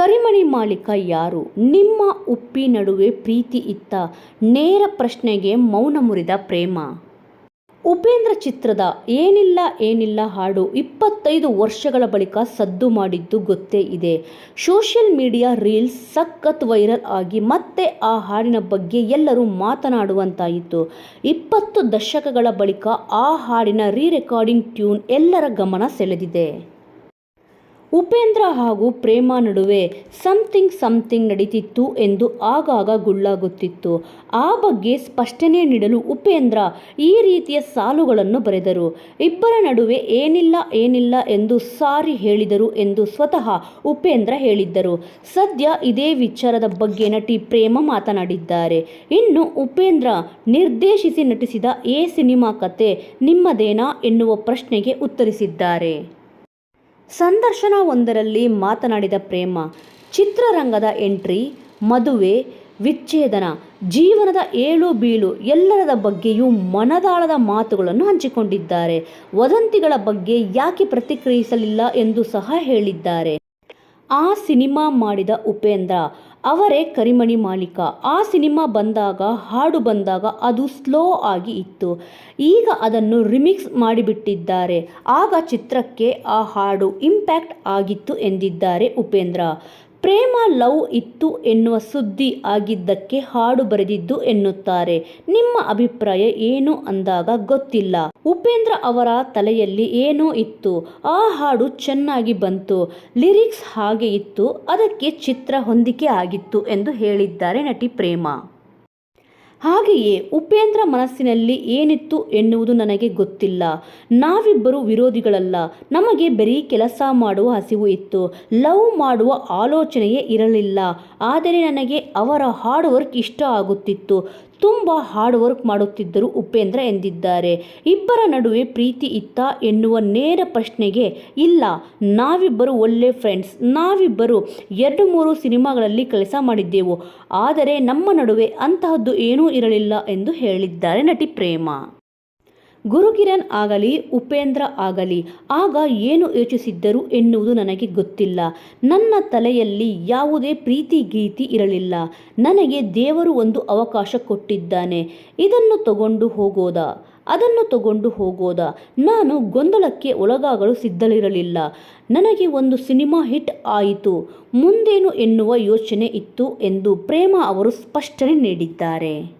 ಕರಿಮಣಿ ಮಾಲೀಕ ಯಾರು? ನಿಮ್ಮ ಉಪ್ಪಿ ನಡುವೆ ಪ್ರೀತಿ ಇತ್ತ ನೇರ ಪ್ರಶ್ನೆಗೆ ಮೌನ ಮುರಿದ ಪ್ರೇಮ. ಉಪೇಂದ್ರ ಚಿತ್ರದ ಏನಿಲ್ಲ ಏನಿಲ್ಲ ಹಾಡು ಇಪ್ಪತ್ತೈದು ವರ್ಷಗಳ ಬಳಿಕ ಸದ್ದು ಮಾಡಿದ್ದು ಗೊತ್ತೇ ಇದೆ. ಸೋಷಿಯಲ್ ಮೀಡಿಯಾ ರೀಲ್ಸ್ ಸಖತ್ ವೈರಲ್ ಆಗಿ ಮತ್ತೆ ಆ ಹಾಡಿನ ಬಗ್ಗೆ ಎಲ್ಲರೂ ಮಾತನಾಡುವಂತಾಯಿತು. ಇಪ್ಪತ್ತು ದಶಕಗಳ ಬಳಿಕ ಆ ಹಾಡಿನ ರೀ ರೆಕಾರ್ಡಿಂಗ್ ಟ್ಯೂನ್ ಎಲ್ಲರ ಗಮನ ಸೆಳೆದಿದೆ. ಉಪೇಂದ್ರ ಹಾಗೂ ಪ್ರೇಮ ನಡುವೆ ಸಮಥಿಂಗ್ ಸಮಥಿಂಗ್ ನಡೀತಿತ್ತು ಎಂದು ಆಗಾಗ ಗುಳ್ಳಾಗುತ್ತಿತ್ತು. ಆ ಬಗ್ಗೆ ಸ್ಪಷ್ಟನೆ ನೀಡಲು ಉಪೇಂದ್ರ ಈ ರೀತಿಯ ಸಾಲುಗಳನ್ನು ಬರೆದರು. ಇಬ್ಬರ ನಡುವೆ ಏನಿಲ್ಲ ಏನಿಲ್ಲ ಎಂದು ಸಾರಿ ಹೇಳಿದರು ಎಂದು ಸ್ವತಃ ಉಪೇಂದ್ರ ಹೇಳಿದ್ದರು. ಸದ್ಯ ಇದೇ ವಿಚಾರದ ಬಗ್ಗೆ ನಟಿ ಪ್ರೇಮ ಮಾತನಾಡಿದ್ದಾರೆ. ಇನ್ನು ಉಪೇಂದ್ರ ನಿರ್ದೇಶಿಸಿ ನಟಿಸಿದ ಎ ಸಿನಿಮಾ ಕತೆ ನಿಮ್ಮದೇನಾ ಎನ್ನುವ ಪ್ರಶ್ನೆಗೆ ಉತ್ತರಿಸಿದ್ದಾರೆ. ಸಂದರ್ಶನವೊಂದರಲ್ಲಿ ಮಾತನಾಡಿದ ಪ್ರೇಮ, ಚಿತ್ರರಂಗದ ಎಂಟ್ರಿ, ಮದುವೆ, ವಿಚ್ಛೇದನ, ಜೀವನದ ಏಳು ಬೀಳು ಎಲ್ಲರದ ಬಗ್ಗೆಯೂ ಮನದಾಳದ ಮಾತುಗಳನ್ನು ಹಂಚಿಕೊಂಡಿದ್ದಾರೆ. ವದಂತಿಗಳ ಬಗ್ಗೆ ಯಾಕೆ ಪ್ರತಿಕ್ರಿಯಿಸಲಿಲ್ಲ ಎಂದು ಸಹ ಹೇಳಿದ್ದಾರೆ. ಆ ಸಿನಿಮಾ ಮಾಡಿದ ಉಪೇಂದ್ರ ಅವರೇ ಕರಿಮಣಿ ಮಾಲೀಕ. ಆ ಸಿನಿಮಾ ಬಂದಾಗ, ಹಾಡು ಬಂದಾಗ ಅದು ಸ್ಲೋ ಆಗಿ ಇತ್ತು. ಈಗ ಅದನ್ನು ರಿಮಿಕ್ಸ್ ಮಾಡಿಬಿಟ್ಟಿದ್ದಾರೆ. ಆಗ ಚಿತ್ರಕ್ಕೆ ಆ ಹಾಡು ಇಂಪ್ಯಾಕ್ಟ್ ಆಗಿತ್ತು ಎಂದಿದ್ದಾರೆ ಉಪೇಂದ್ರ. ಪ್ರೇಮ ಲವ್ ಇತ್ತು ಎನ್ನುವ ಸುದ್ದಿ ಆಗಿದ್ದಕ್ಕೆ ಹಾಡು ಬರೆದಿದ್ದು ಎನ್ನುತ್ತಾರೆ. ನಿಮ್ಮ ಅಭಿಪ್ರಾಯ ಏನು ಅಂದಾಗ ಗೊತ್ತಿಲ್ಲ. ಉಪೇಂದ್ರ ಅವರ ತಲೆಯಲ್ಲಿ ಏನೋ ಇತ್ತು. ಆ ಹಾಡು ಚೆನ್ನಾಗಿ ಬಂತು. ಲಿರಿಕ್ಸ್ ಹಾಗೆ ಇತ್ತು. ಅದಕ್ಕೆ ಚಿತ್ರ ಹೊಂದಿಕೆ ಆಗಿತ್ತು ಎಂದು ಹೇಳಿದ್ದಾರೆ ನಟಿ ಪ್ರೇಮ. ಹಾಗೆಯೇ ಉಪೇಂದ್ರ ಮನಸ್ಸಿನಲ್ಲಿ ಏನಿತ್ತು ಎನ್ನುವುದು ನನಗೆ ಗೊತ್ತಿಲ್ಲ. ನಾವಿಬ್ಬರು ವಿರೋಧಿಗಳಲ್ಲ. ನಮಗೆ ಬರೀ ಕೆಲಸ ಮಾಡುವ ಹಸಿವು ಇತ್ತು. ಲವ್ ಮಾಡುವ ಆಲೋಚನೆಯೇ ಇರಲಿಲ್ಲ. ಆದರೆ ನನಗೆ ಅವರ ಹಾರ್ಡ್ ವರ್ಕ್ ಇಷ್ಟ ಆಗುತ್ತಿತ್ತು. ತುಂಬ ಹಾರ್ಡ್ ವರ್ಕ್ ಮಾಡುತ್ತಿದ್ದರು ಉಪೇಂದ್ರ ಎಂದಿದ್ದಾರೆ. ಇಬ್ಬರ ನಡುವೆ ಪ್ರೀತಿ ಇತ್ತ ಎನ್ನುವ ನೇರ ಪ್ರಶ್ನೆಗೆ, ಇಲ್ಲ, ನಾವಿಬ್ಬರು ಒಳ್ಳೆ ಫ್ರೆಂಡ್ಸ್ ನಾವಿಬ್ಬರು ಎರಡು ಮೂರು ಸಿನಿಮಾಗಳಲ್ಲಿ ಕೆಲಸ ಮಾಡಿದ್ದೆವು. ಆದರೆ ನಮ್ಮ ನಡುವೆ ಅಂತಹದ್ದು ಏನೂ ಇರಲಿಲ್ಲ ಎಂದು ಹೇಳಿದ್ದಾರೆ ನಟಿ ಪ್ರೇಮ. ಗುರುಕಿರಣ್ ಆಗಲಿ, ಉಪೇಂದ್ರ ಆಗಲಿ, ಆಗ ಏನು ಯೋಚಿಸಿದ್ದರು ಎನ್ನುವುದು ನನಗೆ ಗೊತ್ತಿಲ್ಲ. ನನ್ನ ತಲೆಯಲ್ಲಿ ಯಾವುದೇ ಪ್ರೀತಿ ಗೀತಿ ಇರಲಿಲ್ಲ. ನನಗೆ ದೇವರು ಒಂದು ಅವಕಾಶ ಕೊಟ್ಟಿದ್ದಾನೆ. ಇದನ್ನು ತಗೊಂಡು ಹೋಗೋದಾ? ಅದನ್ನು ತಗೊಂಡು ಹೋಗೋದಾ? ನಾನು ಗೊಂದಲಕ್ಕೆ ಒಳಗಾಗಲು ಸಿದ್ಧಲಿರಲಿಲ್ಲ ನನಗೆ ಒಂದು ಸಿನಿಮಾ ಹಿಟ್ ಆಯಿತು. ಮುಂದೇನು ಎನ್ನುವ ಯೋಚನೆ ಇತ್ತು ಎಂದು ಪ್ರೇಮ ಅವರು ಸ್ಪಷ್ಟನೆ ನೀಡಿದ್ದಾರೆ.